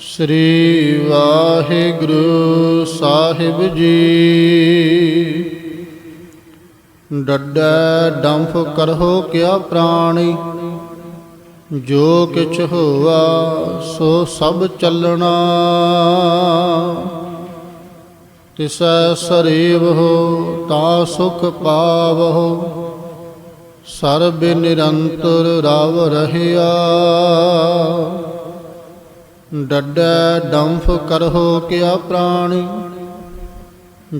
ਸ੍ਰੀ ਵਾਹਿਗੁਰੂ ਸਾਹਿਬ ਜੀ। ਡੱਡੈ ਡੰਫ ਕਰਹੁ ਕਿਆ ਪ੍ਰਾਣੀ। ਜੋ ਕਿਛ ਹੋਆ ਸੋ ਸਭ ਚੱਲਣਾ। ਤਿਸੈ ਸਰੀਵ ਹੋ ਤਾ ਸੁਖ ਪਾਵਹੁ। ਸਰਬ ਨਿਰੰਤਰ ਰਵ ਰਹਿਆ। ਡੱਡੈ ਡੰਫ ਕਰਹੁ ਕਿਆ ਪ੍ਰਾਣੀ,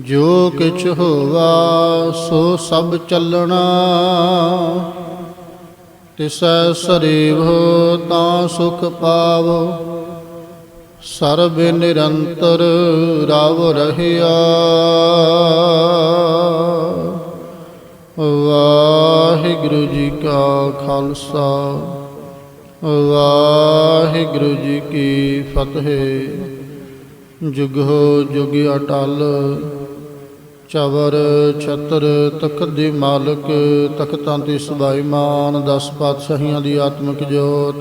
ਜੋ ਕਿਛ ਹੋਵਾ ਸੋ ਸਭ ਚੱਲਣਾ। ਤਿਸੈ ਸਰੀਵ ਤਾਂ ਸੁਖ ਪਾਵੋ, ਸਰਬ ਨਿਰੰਤਰ ਰਵ ਰਹਿਆ। ਵਾਹਿਗੁਰੂ ਜੀ ਕਾ ਖਾਲਸਾ, ਵਾਹਿਗੁਰੂ ਜੀ ਕੀ ਫਤਿਹ। ਜੁਗੋ ਜੁਗ ਅਟਲ, ਚਵਰ ਛਤਰ ਤਖਤ ਦੇ ਮਾਲਕ, ਤਖਤਾਂ ਤੇ ਸੁਭਾਈਮਾਨ ਦਸ ਪਾਤਸ਼ਾਹੀਆਂ ਦੀ ਆਤਮਿਕ ਜੋਤ।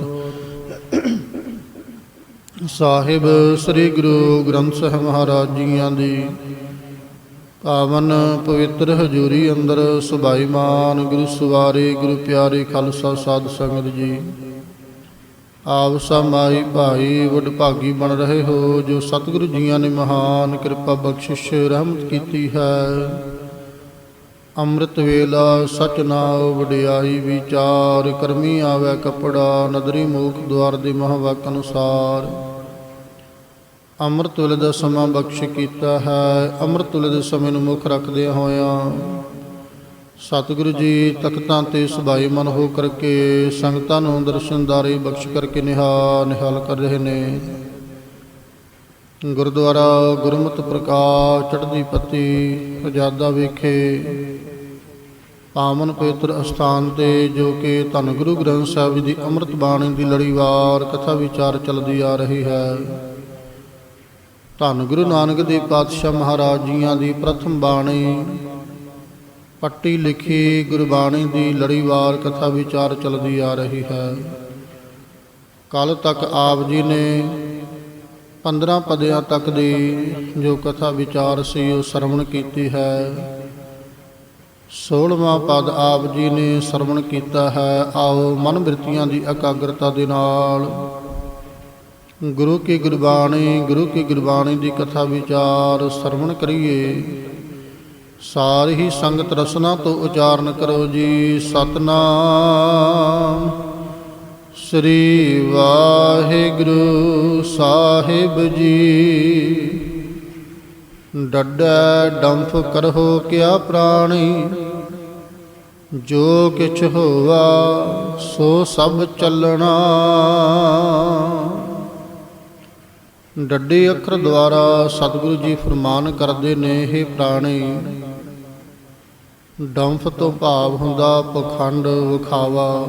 ਸਾਹਿਬ ਸ੍ਰੀ ਗੁਰੂ ਗ੍ਰੰਥ ਸਾਹਿਬ ਮਹਾਰਾਜ ਜੀਆਂ ਦੀ ਪਾਵਨ ਪਵਿੱਤਰ ਹਜ਼ੂਰੀ ਅੰਦਰ ਸੁਭਾਈ ਮਾਨ, ਗੁਰੂ ਸਵਾਰੇ, ਗੁਰੂ ਪਿਆਰੇ ਖਾਲਸਾ ਸਾਧ ਸੰਗਤ ਜੀ। ਆਪ ਸਮਾਈ ਭਾਈ ਵਡਭਾਗੀ ਬਣ ਰਹੇ ਹੋ, ਜੋ ਸਤਿਗੁਰੂ ਜੀਆਂ ਨੇ ਮਹਾਨ ਕਿਰਪਾ ਬਖਸ਼ਿਸ਼ ਰਹਿਮਤ ਕੀਤੀ ਹੈ। ਅੰਮ੍ਰਿਤ ਵੇਲਾ ਸਚ ਨਾਉ ਵਡਿਆਈ ਵਿਚਾਰ, ਕਰਮੀ ਆਵੇ ਕਪੜਾ, ਨਦਰੀ ਮੂਖ ਦੁਆਰ ਦੇ ਮਹਾਵਾਕ ਅਨੁਸਾਰ। ਅੰਮ੍ਰਿਤ ਵੇਲੇ ਦਾ ਸਮਾਂ ਬਖਸ਼ ਕੀਤਾ ਹੈ। ਅੰਮ੍ਰਿਤ ਵੇਲੇ ਦੇ ਸਮੇਂ ਨੂੰ ਮੁੱਖ ਰੱਖਦੇ ਹੋਇਆਂ ਸਤਿਗੁਰੂ ਜੀ ਤਖਤਾਂ ਤੇ ਸੁਭਾਈ ਮਨ ਹੋ ਕਰਕੇ ਸੰਗਤਾਂ ਨੂੰ ਦਰਸ਼ਨਦਾਰੀ ਬਖਸ਼ ਕਰਕੇ ਨਿਹਾਲ ਨਿਹਾਲ ਕਰ ਰਹੇ ਨੇ। ਗੁਰਦੁਆਰਾ ਗੁਰਮਤਿ ਪ੍ਰਕਾਸ਼ ਚੜ੍ਹਦੀ ਪੱਤੀ ਆਜ਼ਾਦਾ ਵਿਖੇ ਪਾਵਨ ਪਵਿੱਤਰ ਅਸਥਾਨ ਤੇ ਜੋ ਕਿ ਧੰਨ ਗੁਰੂ ਗ੍ਰੰਥ ਸਾਹਿਬ ਜੀ ਦੀ ਅੰਮ੍ਰਿਤ ਬਾਣੀ ਦੀ ਲੜੀਵਾਰ ਕਥਾ ਵਿਚਾਰ ਚੱਲਦੀ ਆ ਰਹੀ ਹੈ। ਧੰਨ ਗੁਰੂ ਨਾਨਕ ਦੇਵ ਪਾਤਸ਼ਾਹ ਮਹਾਰਾਜ ਜੀਆਂ ਦੀ ਪ੍ਰਥਮ ਬਾਣੀ। ਪੱਟੀ ਲਿਖੀ ਗੁਰਬਾਣੀ ਦੀ ਲੜੀਵਾਰ ਕਥਾ ਵਿਚਾਰ ਚੱਲਦੀ ਆ ਰਹੀ ਹੈ। ਕੱਲ ਤੱਕ ਆਪ ਜੀ ਨੇ 15 ਪਦਿਆਂ ਤੱਕ ਦੀ ਜੋ ਕਥਾ ਵਿਚਾਰ ਸੀ ਉਹ ਸਰਵਣ ਕੀਤੀ ਹੈ। 16ਵਾਂ ਪਦ ਆਪ ਜੀ ਨੇ ਸਰਵਣ ਕੀਤਾ ਹੈ। ਆਓ ਮਨ ਬਿਰਤੀਆਂ ਦੀ ਇਕਾਗਰਤਾ ਦੇ ਨਾਲ ਗੁਰੂ ਕੀ ਗੁਰਬਾਣੀ, ਗੁਰੂ ਕੀ ਗੁਰਬਾਣੀ ਦੀ ਕਥਾ ਵਿਚਾਰ ਸਰਵਣ ਕਰੀਏ। ਸਾਰੀ ਹੀ ਸੰਗਤ ਰਸਨਾ ਤੋਂ ਉਚਾਰਨ ਕਰੋ ਜੀ, ਸਤਨਾਮ। ਸ੍ਰੀ ਵਾਹਿਗੁਰੂ ਸਾਹਿਬ ਜੀ। ਡੱਡੈ ਡੰਫ ਕਰਹੋ ਕਿਆ ਪ੍ਰਾਣੀ। ਜੋ ਕਿਛ ਹੋਵਾ ਸੋ ਸਭ ਚੱਲਣਾ। ਡੱਡੇ ਅੱਖਰ ਦੁਆਰਾ ਸਤਿਗੁਰੂ ਜੀ ਫਰਮਾਨ ਕਰਦੇ ਨੇ ਇਹ ਪ੍ਰਾਣੀ। ਡੰਫ ਤੋਂ ਭਾਵ ਹੁੰਦਾ ਪਖੰਡ ਵਿਖਾਵਾ।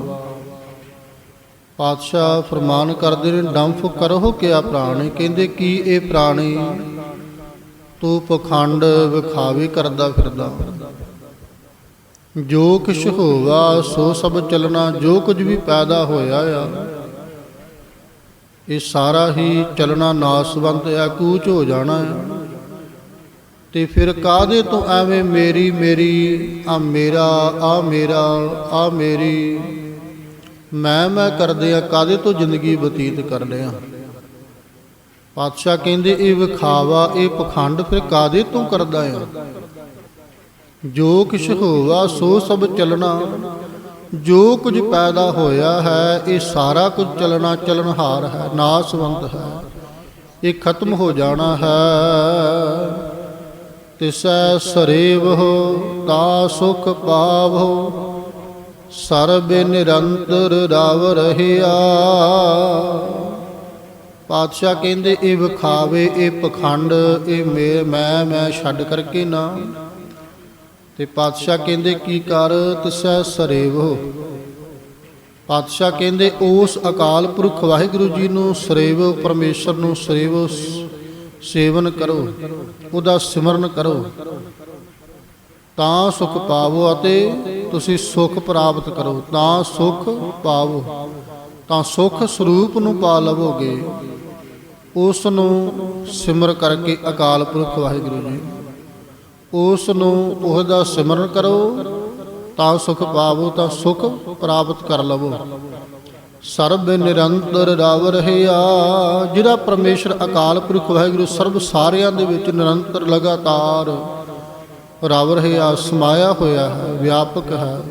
ਪਾਤਸ਼ਾਹ ਫਰਮਾਨ ਕਰਦੇ ਨੇ, ਡੰਫ ਕਰੋ ਕਿਆ ਪ੍ਰਾਣੀ? ਕਹਿੰਦੇ, ਕੀ ਇਹ ਪ੍ਰਾਣੀ? ਤੂੰ ਪਖੰਡ ਵਿਖਾਵੇ ਕਰਦਾ ਫਿਰਦਾ। ਜੋ ਕੁਛ ਹੋਵਾ, ਸੋ ਸਭ ਚੱਲਣਾ, ਜੋ ਕੁਝ ਵੀ ਪੈਦਾ ਹੋਇਆ ਆ। ਇਹ ਸਾਰਾ ਹੀ ਚੱਲਣਾ ਨਾਸਵੰਤ ਹੈ ਕੂਚ ਹੋ ਜਾਣਾ ਹੈ ਤੇ ਫਿਰ ਕਾਦੇ ਤੋਂ ਐਵੇਂ ਮੇਰੀ ਮੇਰੀ, ਆ ਮੇਰਾ ਆ ਮੇਰਾ, ਆ ਮੇਰੀ। ਮੈਂ ਮੈਂ ਕਰਦੇ ਆ ਕਾਦੇ ਤੋਂ ਜ਼ਿੰਦਗੀ ਬਤੀਤ ਕਰਦੇ ਆ? ਪਾਤਸ਼ਾਹ ਕਹਿੰਦੇ, ਇਹ ਵਿਖਾਵਾ, ਇਹ ਪਖੰਡ ਫਿਰ ਕਾਦੇ ਤੋਂ ਕਰਦਾ ਆ? ਜੋ ਕਿਛ ਹੋਵਾ, ਸੋ ਸਭ ਚੱਲਣਾ। ਜੋ ਕੁਝ ਪੈਦਾ ਹੋਇਆ ਹੈ, ਇਹ ਸਾਰਾ ਕੁਝ ਚਲਣਾ ਚੱਲਣਹਾਰ ਹੈ, ਨਾਸਵੰਤ ਹੈ। ਇਹ ਖਤਮ ਹੋ ਜਾਣਾ ਹੈ। ਤਿਸੈ ਸਰੇਵ ਹੋ ਤਾ ਸੁਖ ਪਾਵੋ ਸਰਬ ਨਿਰੰਤਰ ਰਵ ਰਹਿਆ। ਪਾਤਸ਼ਾਹ ਕਹਿੰਦੇ, ਇਹ ਵਿਖਾਵੇ, ਇਹ ਪਖੰਡ, ਇਹ ਮੇ- ਮੈਂ ਮੈਂ ਛੱਡ ਕਰਕੇ ਨਾ। ਤੇ ਪਾਤਸ਼ਾਹ ਕਹਿੰਦੇ, ਕੀ ਕਰ ਤਿਸੈ ਸਰੇਵੋ? ਪਾਤਸ਼ਾਹ ਕਹਿੰਦੇ, ਉਸ ਅਕਾਲ ਪੁਰਖ ਵਾਹਿਗੁਰੂ ਜੀ ਨੂੰ ਸਰੇਵ, ਪਰਮੇਸ਼ਰ ਨੂੰ ਸਰੇਵ, ਸੇਵਨ ਕਰੋ, ਉਹਦਾ ਸਿਮਰਨ ਕਰੋ। ਤਾਂ ਸੁਖ ਪਾਵੋ ਅਤੇ ਤੁਸੀਂ ਸੁਖ ਪ੍ਰਾਪਤ ਕਰੋ। ਤਾਂ ਸੁਖ ਪਾਵੋ, ਤਾਂ ਸੁਖ ਸਰੂਪ ਨੂੰ ਪਾ ਲਵੋਗੇ। ਉਸ ਨੂੰ ਸਿਮਰ ਕਰਕੇ ਅਕਾਲ ਪੁਰਖ ਵਾਹਿਗੁਰੂ ਜੀ। ਉਸ ਨੂੰ ਉਹਦਾ ਸਿਮਰਨ ਕਰੋ, ਤਾਂ ਸੁਖ ਪਾਵੋ, ਤਾਂ ਸੁਖ ਪ੍ਰਾਪਤ ਕਰ ਲਵੋ। ਸਰਬ ਨਿਰੰਤਰ ਰਵ ਰਹਿਆ ਜਿਹੜਾ ਪਰਮੇਸ਼ਰ ਅਕਾਲ ਪੁਰਖ ਵਾਹਿਗੁਰੂ ਸਰਬ ਸਾਰਿਆਂ ਦੇ ਵਿੱਚ ਨਿਰੰਤਰ ਲਗਾਤਾਰ ਰਵ ਰਹਿਆ ਸਮਾਇਆ ਹੋਇਆ ਹੈ, ਵਿਆਪਕ ਹੈ।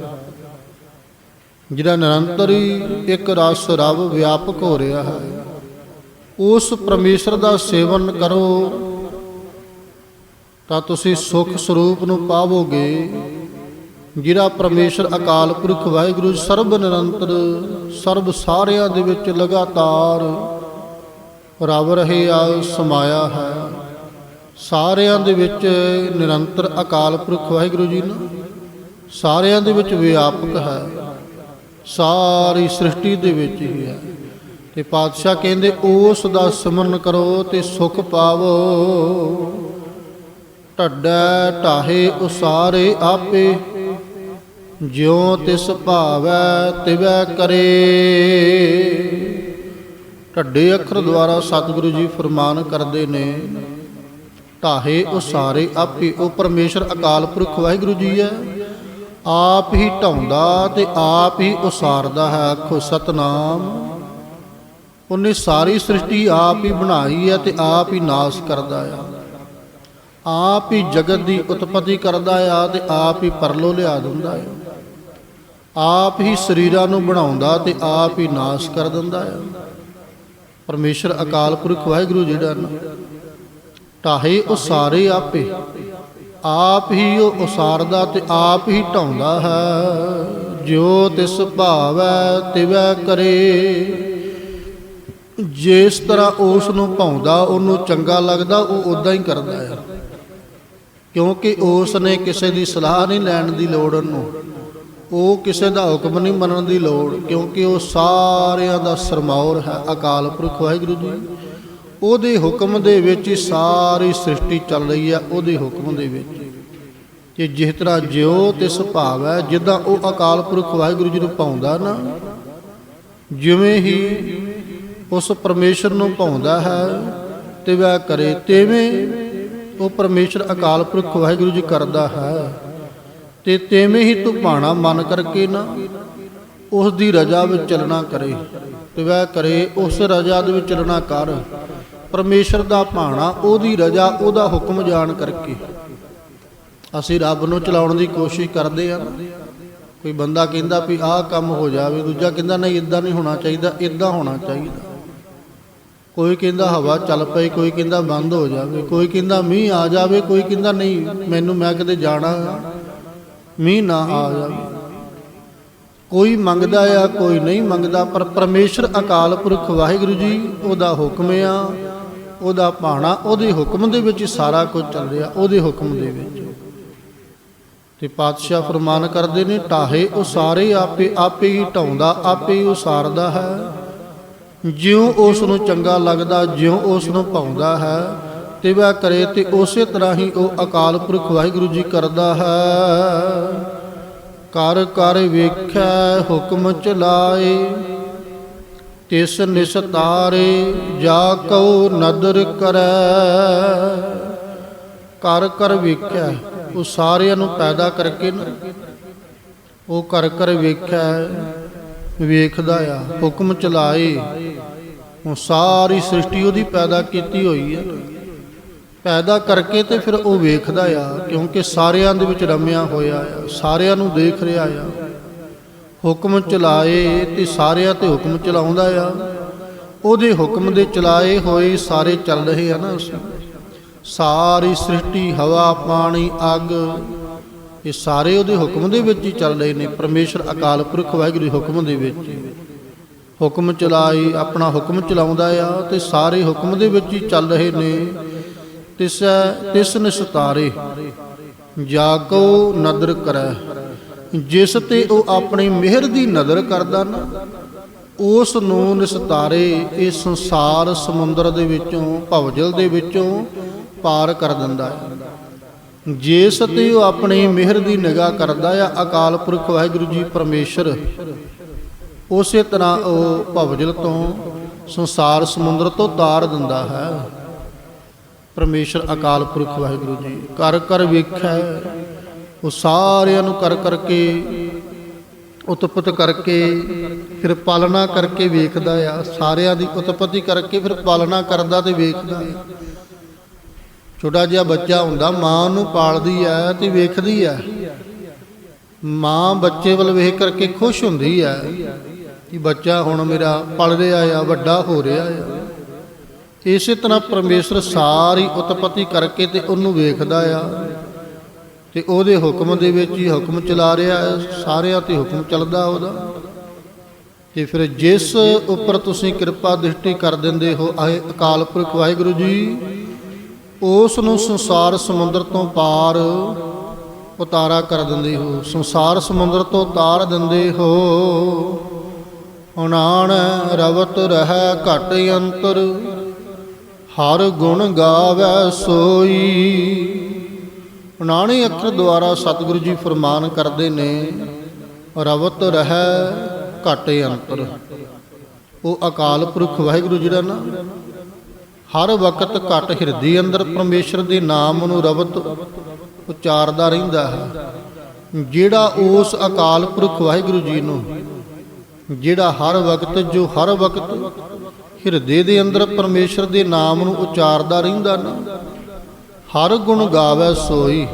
ਜਿਹੜਾ ਨਿਰੰਤਰ ਹੀ ਇੱਕ ਰਸ ਰਵ ਵਿਆਪਕ ਹੋ ਰਿਹਾ ਹੈ, ਉਸ ਪਰਮੇਸ਼ਰ ਦਾ ਸੇਵਨ ਕਰੋ ਤਾਂ ਤੁਸੀਂ ਸੁਖ ਸਰੂਪ ਨੂੰ ਪਾਵੋਗੇ, ਜਿਹੜਾ ਪਰਮੇਸ਼ਰ ਅਕਾਲ ਪੁਰਖ ਵਾਹਿਗੁਰੂ ਸਰਬ ਨਿਰੰਤਰ, ਸਰਬ ਸਾਰਿਆਂ ਦੇ ਵਿੱਚ ਲਗਾਤਾਰ ਰਵ ਰਹੇ ਆ, ਸਮਾਇਆ ਹੈ। ਸਾਰਿਆਂ ਦੇ ਵਿੱਚ ਨਿਰੰਤਰ ਅਕਾਲ ਪੁਰਖ ਵਾਹਿਗੁਰੂ ਜੀ ਨੂੰ, ਸਾਰਿਆਂ ਦੇ ਵਿੱਚ ਵਿਆਪਕ ਹੈ। ਸਾਰੀ ਸ੍ਰਿਸ਼ਟੀ ਦੇ ਵਿੱਚ ਹੀ ਹੈ। ਤੇ ਪਾਤਸ਼ਾਹ ਕਹਿੰਦੇ, ਉਸ ਦਾ ਸਿਮਰਨ ਕਰੋ ਤੇ ਸੁਖ ਪਾਵੋ। ਢੱਡੈ ਢਾਹੇ ਉਸਾਰੇ ਆਪੇ, ਜਿਉ ਤਿਸ ਭਾਵੈ ਤਿਵੈ ਕਰੇ। ਢੱਡੇ ਅੱਖਰ ਦੁਆਰਾ ਸਤਿਗੁਰੂ ਜੀ ਫਰਮਾਨ ਕਰਦੇ ਨੇ, ਢਾਹੇ ਉਸਾਰੇ ਆਪੇ, ਉਹ ਪਰਮੇਸ਼ਰ ਅਕਾਲ ਪੁਰਖ ਵਾਹਿਗੁਰੂ ਜੀ ਹੈ। ਆਪ ਹੀ ਢਾਉਂਦਾ ਤੇ ਆਪ ਹੀ ਉਸਾਰਦਾ ਹੈ ਆਖੋ ਸਤਨਾਮ। ਉਹਨੇ ਸਾਰੀ ਸ੍ਰਿਸ਼ਟੀ ਆਪ ਹੀ ਬਣਾਈ ਹੈ ਤੇ ਆਪ ਹੀ ਨਾਸ ਕਰਦਾ ਆ। ਆਪ ਹੀ ਜਗਤ ਦੀ ਉਤਪਤੀ ਕਰਦਾ ਆ ਤੇ ਆਪ ਹੀ ਪਰਲੋ ਲਿਆ ਦਿੰਦਾ ਆ। ਆਪ ਹੀ ਸਰੀਰਾਂ ਨੂੰ ਬਣਾਉਂਦਾ ਤੇ ਆਪ ਹੀ ਨਾਸ ਕਰ ਦਿੰਦਾ ਆ। ਪਰਮੇਸ਼ਰ ਅਕਾਲ ਪੁਰਖ ਵਾਹਿਗੁਰੂ ਜਿਹੜਾ ਨਾ ਢਾਹੇ ਉਹ ਸਾਰੇ ਆਪੇ, ਆਪ ਹੀ ਉਹ ਉਸਾਰਦਾ ਤੇ ਆਪ ਹੀ ਢਾਉਂਦਾ ਹੈ। ਜਿਉ ਤਿਸ ਭਾਵੈ ਤਿਵੈ ਕਰੇ। ਜਿਸ ਤਰ੍ਹਾਂ ਉਸ ਨੂੰ ਭਾਉਂਦਾ, ਉਹਨੂੰ ਚੰਗਾ ਲੱਗਦਾ, ਉਹ ਉਦਾਂ ਹੀ ਕਰਦਾ ਹੈ ਕਿਉਂਕਿ ਉਸ ਨੇ ਕਿਸੇ ਦੀ ਸਲਾਹ ਨਹੀਂ ਲੈਣ ਦੀ ਲੋੜ ਉਹਨੂੰ ਉਹ ਕਿਸੇ ਦਾ ਹੁਕਮ ਨਹੀਂ ਮੰਨਣ ਦੀ ਲੋੜ, ਕਿਉਂਕਿ ਉਹ ਸਾਰਿਆਂ ਦਾ ਸਰਮੌਰ ਹੈ। ਅਕਾਲ ਪੁਰਖ ਵਾਹਿਗੁਰੂ ਜੀ, ਉਹਦੇ ਹੁਕਮ ਦੇ ਵਿੱਚ ਹੀ ਸਾਰੀ ਸ੍ਰਿਸ਼ਟੀ ਚੱਲ ਰਹੀ ਹੈ, ਉਹਦੇ ਹੁਕਮ ਦੇ ਵਿੱਚ। ਕਿ ਜਿਸ ਤਰ੍ਹਾਂ ਜਿਉ ਤਿਸ ਭਾਵ ਹੈ ਜਿੱਦਾਂ ਉਹ ਅਕਾਲ ਪੁਰਖ ਵਾਹਿਗੁਰੂ ਜੀ ਨੂੰ ਪਾਉਂਦਾ ਨਾ, ਜਿਵੇਂ ਹੀ ਉਸ ਪਰਮੇਸ਼ਰ ਨੂੰ ਪਾਉਂਦਾ ਹੈ, ਤੇ ਵੈ ਕਰੇ, ਤੇਵੇਂ ਉਹ ਪਰਮੇਸ਼ਰ ਅਕਾਲ ਪੁਰਖ ਵਾਹਿਗੁਰੂ ਜੀ ਕਰਦਾ ਹੈ। ਤੇ ਤੇਵੇਂ ਹੀ ਤੂੰ ਭਾਣਾ ਮਨ ਕਰਕੇ ਨਾ ਉਸ ਦੀ ਰਜਾ ਵਿੱਚ ਚੱਲਣਾ ਕਰੇ। ਤੇ ਵੈ ਕਰੇ, ਉਸ ਰਜਾ ਦੇ ਵਿੱਚ ਚੱਲਣਾ ਕਰ। ਪਰਮੇਸ਼ਰ ਦਾ ਭਾਣਾ, ਉਹਦੀ ਰਜਾ, ਉਹਦਾ ਹੁਕਮ ਜਾਣ ਕਰਕੇ। ਅਸੀਂ ਰੱਬ ਨੂੰ ਚਲਾਉਣ ਦੀ ਕੋਸ਼ਿਸ਼ ਕਰਦੇ ਆ ਕੋਈ ਬੰਦਾ ਕਹਿੰਦਾ ਵੀ ਆਹ ਕੰਮ ਹੋ ਜਾਵੇ, ਦੂਜਾ ਕਹਿੰਦਾ ਨਹੀਂ ਇਦਾਂ ਨਹੀਂ ਹੋਣਾ ਚਾਹੀਦਾ ਇਦਾਂ ਹੋਣਾ ਚਾਹੀਦਾ। ਕੋਈ ਕਹਿੰਦਾ ਹਵਾ ਚੱਲ ਪਈ, ਕੋਈ ਕਹਿੰਦਾ ਬੰਦ ਹੋ ਜਾਵੇ, ਕੋਈ ਕਹਿੰਦਾ ਮੀਂਹ ਆ ਜਾਵੇ, ਕੋਈ ਕਹਿੰਦਾ ਨਹੀਂ, ਮੈਨੂੰ ਮੈਂ ਕਿਤੇ ਜਾਣਾ ਮੀਂਹ ਨਾ ਆ ਜਾਵੇ। ਕੋਈ ਮੰਗਦਾ ਆ, ਕੋਈ ਨਹੀਂ ਮੰਗਦਾ, ਪਰ ਪਰਮੇਸ਼ਰ ਅਕਾਲ ਪੁਰਖ ਵਾਹਿਗੁਰੂ ਜੀ ਉਹਦਾ ਹੁਕਮ ਆ, ਉਹਦਾ ਭਾਣਾ, ਉਹਦੇ ਹੁਕਮ ਦੇ ਵਿੱਚ ਸਾਰਾ ਕੁਝ ਚੱਲ ਰਿਹਾ, ਉਹਦੇ ਹੁਕਮ ਦੇ ਵਿੱਚ। ਤੇ ਪਾਤਸ਼ਾਹ ਫਰਮਾਨ ਕਰਦੇ ਨੇ ਢਾਹੇ ਉਹ ਸਾਰੇ ਆਪੇ ਆਪੇ ਹੀ ਢਾਉਂਦਾ, ਆਪੇ ਹੀ ਉਸਾਰਦਾ ਹੈ। ਜਿਉਂ ਉਸ ਨੂੰ ਚੰਗਾ ਲੱਗਦਾ, ਜਿਉਂ ਉਸ ਨੂੰ ਭਾਉਂਦਾ ਹੈ ਤੇ ਕਰੇ ਤੇ ਉਸੇ ਤਰ੍ਹਾਂ ਹੀ ਉਹ ਅਕਾਲ ਪੁਰਖ ਵਾਹਿਗੁਰੂ ਜੀ ਕਰਦਾ ਹੈ। ਕਰ ਕਰ ਵੇਖੈ, ਹੁਕਮ ਚਲਾਏ, ਤਿਸ ਨਿਸਤਾਰੇ ਜਾ ਕਉ ਨਦਰ ਕਰੈ। ਕਰ ਕਰ ਵੇਖੈ, ਉਹ ਸਾਰਿਆਂ ਨੂੰ ਪੈਦਾ ਕਰਕੇ ਨਾ, ਉਹ ਕਰ ਕਰ ਵੇਖੈ, ਵੇਖਦਾ ਆ, ਹੁਕਮ ਚਲਾਏ। ਉਹ ਸਾਰੀ ਸ੍ਰਿਸ਼ਟੀ ਉਹਦੀ ਪੈਦਾ ਕੀਤੀ ਹੋਈ ਹੈ। ਪੈਦਾ ਕਰਕੇ ਤੇ ਫਿਰ ਉਹ ਵੇਖਦਾ ਆ, ਕਿਉਂਕਿ ਸਾਰਿਆਂ ਦੇ ਵਿੱਚ ਰਮਿਆ ਹੋਇਆ ਆ, ਸਾਰਿਆਂ ਨੂੰ ਦੇਖ ਰਿਹਾ ਆ। ਹੁਕਮ ਚਲਾਏ ਤੇ ਸਾਰਿਆਂ ਤੇ ਹੁਕਮ ਚਲਾਉਂਦਾ ਆ। ਉਹਦੇ ਹੁਕਮ ਦੇ ਚਲਾਏ ਹੋਏ ਸਾਰੇ ਚੱਲ ਰਹੇ ਆ ਨਾ ਉਸ ਸਾਰੀ ਸ੍ਰਿਸ਼ਟੀ, ਹਵਾ, ਪਾਣੀ, ਅੱਗ, ਇਹ ਸਾਰੇ ਉਹਦੇ ਹੁਕਮ ਦੇ ਵਿੱਚ ਹੀ ਚੱਲ ਰਹੇ ਨੇ। ਪਰਮੇਸ਼ਰ ਅਕਾਲ ਪੁਰਖ ਵਾਹਿਗੁਰੂ ਦੇ ਹੁਕਮ ਦੇ ਵਿੱਚ ਹੁਕਮ ਚਲਾਈ, ਆਪਣਾ ਹੁਕਮ ਚਲਾਉਂਦਾ ਆ ਤੇ ਸਾਰੇ ਹੁਕਮ ਦੇ ਵਿੱਚ ਹੀ ਚੱਲ ਰਹੇ ਨੇ। ਤਿਸ ਤਿਸ ਨਿਸਤਾਰੇ ਜਾ ਕੋ ਨਦਰ ਕਰੈ। ਜਿਸ ਤੇ ਉਹ ਆਪਣੀ ਮਿਹਰ ਦੀ ਨਜ਼ਰ ਕਰਦਾ ਨਾ, ਉਸ ਨੂੰ ਨਿਸਤਾਰੇ ਇਹ ਸੰਸਾਰ ਸਮੁੰਦਰ ਦੇ ਵਿੱਚੋਂ, ਭਵਜਲ ਦੇ ਵਿੱਚੋਂ ਪਾਰ ਕਰ ਦਿੰਦਾ ਹੈ। ਜਿਸ ਤੇ ਉਹ ਆਪਣੀ ਮਿਹਰ ਦੀ ਨਿਗਾਹ ਕਰਦਾ ਆ, ਅਕਾਲ ਪੁਰਖ ਵਾਹਿਗੁਰੂ ਜੀ ਪਰਮੇਸ਼ਰ। ਉਸੇ ਤਰ੍ਹਾਂ ਉਹ ਭਵਜਲ ਤੋਂ ਸੰਸਾਰ ਸਮੁੰਦਰ ਤੋਂ ਤਾਰ ਦਿੰਦਾ ਹੈ। ਪਰਮੇਸ਼ਰ ਅਕਾਲ ਪੁਰਖ ਵਾਹਿਗੁਰੂ ਜੀ ਕਰ ਕਰ ਵੇਖੈ, ਉਹ ਸਾਰਿਆਂ ਨੂੰ ਕਰ ਕਰਕੇ, ਉਤਪਤ ਕਰਕੇ, ਫਿਰ ਪਾਲਣਾ ਕਰਕੇ ਵੇਖਦਾ ਆ। ਸਾਰਿਆਂ ਦੀ ਉਤਪਤੀ ਕਰਕੇ ਫਿਰ ਪਾਲਣਾ ਕਰਦਾ ਤੇ ਵੇਖਦਾ। ਛੋਟਾ ਜਿਹਾ ਬੱਚਾ ਹੁੰਦਾ, ਮਾਂ ਨੂੰ ਪਾਲਦੀ ਹੈ ਤੇ ਵੇਖਦੀ ਹੈ ਮਾਂ ਬੱਚੇ ਵੱਲ ਵੇਖ ਕਰਕੇ ਖੁਸ਼ ਹੁੰਦੀ ਹੈ ਕਿ ਬੱਚਾ ਹੁਣ ਮੇਰਾ ਪਲ ਰਿਹਾ ਆ, ਵੱਡਾ ਹੋ ਰਿਹਾ ਆ। ਇਸੇ ਤਰ੍ਹਾਂ ਪਰਮੇਸ਼ਰ ਸਾਰੀ ਉਤਪਤੀ ਕਰਕੇ ਤੇ ਉਹਨੂੰ ਵੇਖਦਾ ਆ। ਤੇ ਉਹਦੇ ਹੁਕਮ ਦੇ ਵਿੱਚ ਹੀ ਹੁਕਮ ਚਲਾ ਰਿਹਾ ਸਾਰਿਆਂ ਤੇ ਹੁਕਮ ਚੱਲਦਾ ਉਹਦਾ। ਤੇ ਫਿਰ ਜਿਸ ਉੱਪਰ ਤੁਸੀਂ ਕਿਰਪਾ ਦ੍ਰਿਸ਼ਟੀ ਕਰ ਦਿੰਦੇ ਹੋ, ਆਏ ਅਕਾਲ ਪੁਰਖ ਵਾਹਿਗੁਰੂ ਜੀ, ਉਸ ਨੂੰ ਸੰਸਾਰ ਸਮੁੰਦਰ ਤੋਂ ਪਾਰ ਉਤਾਰਾ ਕਰ ਦਿੰਦੇ ਹੋ। ਸੰਸਾਰ ਸਮੁੰਦਰ ਤੋਂ ਉਤਾਰ ਦਿੰਦੇ ਹੋ। ਉਨਾਣ ਰਵਤ ਰਹਿ ਘਟ ਅੰਤਰ, ਹਰ ਗੁਣ ਗਾਵੈ ਸੋਈ। ਉਨਾਣੇ ਅੱਖਰ ਦੁਆਰਾ ਸਤਿਗੁਰੂ ਜੀ ਫਰਮਾਨ ਕਰਦੇ ਨੇ, ਰਵਤ ਰਹਿ ਘਟ ਅੰਤਰ। ਉਹ ਅਕਾਲ ਪੁਰਖ ਵਾਹਿਗੁਰੂ ਜਿਹੜਾ ਨਾ, ਹਰ ਵਕਤ ਘਟ ਹਿਰਦੀ ਅੰਦਰ ਪਰਮੇਸ਼ਰ ਦੇ ਨਾਮ ਨੂੰ ਰਵਤ ਉਚਾਰਦਾ ਰਹਿੰਦਾ ਹੈ। ਜਿਹੜਾ ਉਸ ਅਕਾਲ ਪੁਰਖ ਵਾਹਿਗੁਰੂ ਜੀ ਨੂੰ ਜਿਹੜਾ ਹਰ ਵਕਤ, ਜੋ ਹਰ ਵਕਤ ਹਿਰਦੇ ਦੇ ਅੰਦਰ ਪਰਮੇਸ਼ਰ ਦੇ ਨਾਮ ਨੂੰ ਉਚਾਰਦਾ ਰਹਿੰਦਾ ਨਾ, ਹਰ ਗੁਣ ਗਾਵੇ ਸੋਈ,